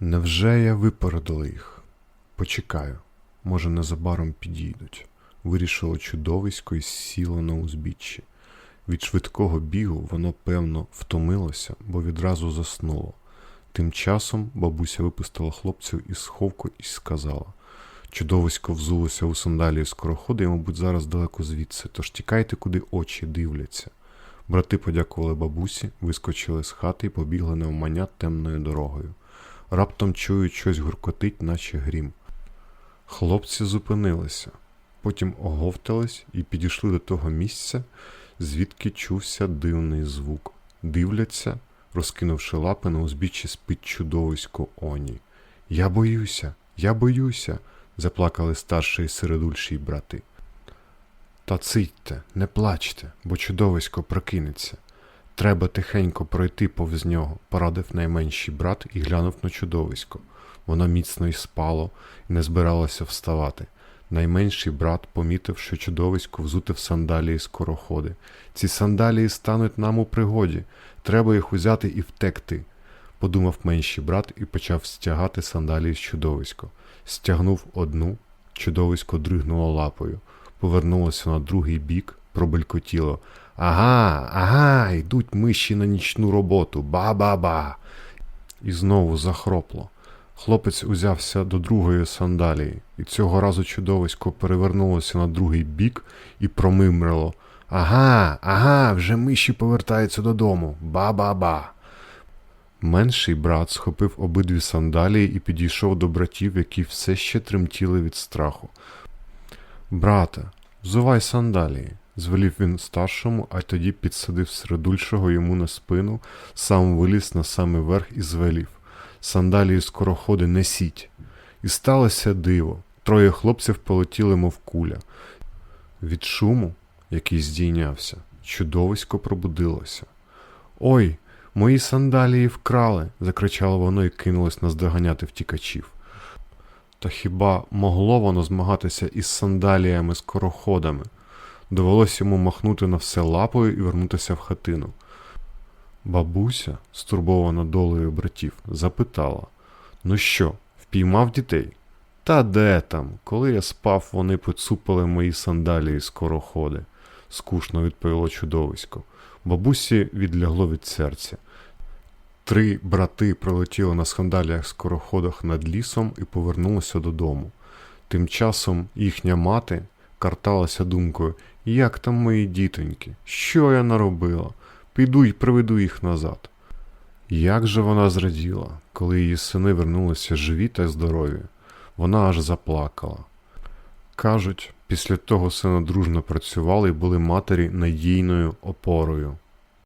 Невже я випередила їх? Почекаю, може, незабаром підійдуть. Вирішило чудовисько і сіло на узбіччі. Від швидкого бігу воно, певно, втомилося, бо відразу заснуло. Тим часом бабуся випустила хлопців із сховку і сказала: Чудовисько взулося у сандалії скороходи і, мабуть, зараз далеко звідси, тож тікайте, куди очі дивляться. Брати подякували бабусі, вискочили з хати і побігли навмання темною дорогою. Раптом чують щось гуркотить, наче грім. Хлопці зупинилися, потім оговтались і підійшли до того місця, звідки чувся дивний звук. Дивляться, розкинувши лапи на узбіччі спить чудовисько Оні. Я боюся, я боюся, заплакали старший і середульший брати. Та цитьте, не плачте, бо чудовисько прокинеться. Треба тихенько пройти повз нього, порадив найменший брат і глянув на чудовисько. Воно міцно й спало і не збиралося вставати. Найменший брат помітив, що чудовисько взуте в сандалії скороходи. Ці сандалії стануть нам у пригоді. Треба їх узяти і втекти. Подумав менший брат і почав стягати сандалії з чудовисько. Стягнув одну, чудовисько дригнуло лапою, повернулося на другий бік, пробелькотіло. Ага, ага, йдуть миші на нічну роботу. Ба-ба-ба. І знову захропло. Хлопець узявся до другої сандалії, і цього разу чудовисько перевернулося на другий бік і промимрило. Ага, ага, вже миші повертаються додому. Ба-ба-ба. Менший брат схопив обидві сандалії і підійшов до братів, які все ще тремтіли від страху. Брате, взувай сандалії, звелів він старшому, а тоді підсадив середульшого йому на спину, сам виліз на самий верх і звелів. Сандалії скороходи несіть. І сталося диво. Троє хлопців полетіли, мов куля. Від шуму, який здійнявся, чудовисько пробудилося. Ой, мої сандалії вкрали. закричало воно і кинулось наздоганяти втікачів. Та хіба могло воно змагатися із сандаліями скороходами? Довелося йому махнути на все лапою і вернутися в хатину. Бабуся, стурбована долею братів, запитала: Ну що, впіймав дітей? Та де там? Коли я спав, вони поцупили мої сандалії скороходи, скучно відповіло чудовисько. Бабусі відлягло від серця. Три брати прилетіли на сандаліях скороходах над лісом і повернулися додому. Тим часом їхня мати карталася думкою, як там мої дітоньки, що я наробила? Піду й приведу їх назад. Як же вона зраділа, коли її сини вернулися живі та здорові, вона аж заплакала. Кажуть, після того сина дружно працювали і були матері надійною опорою.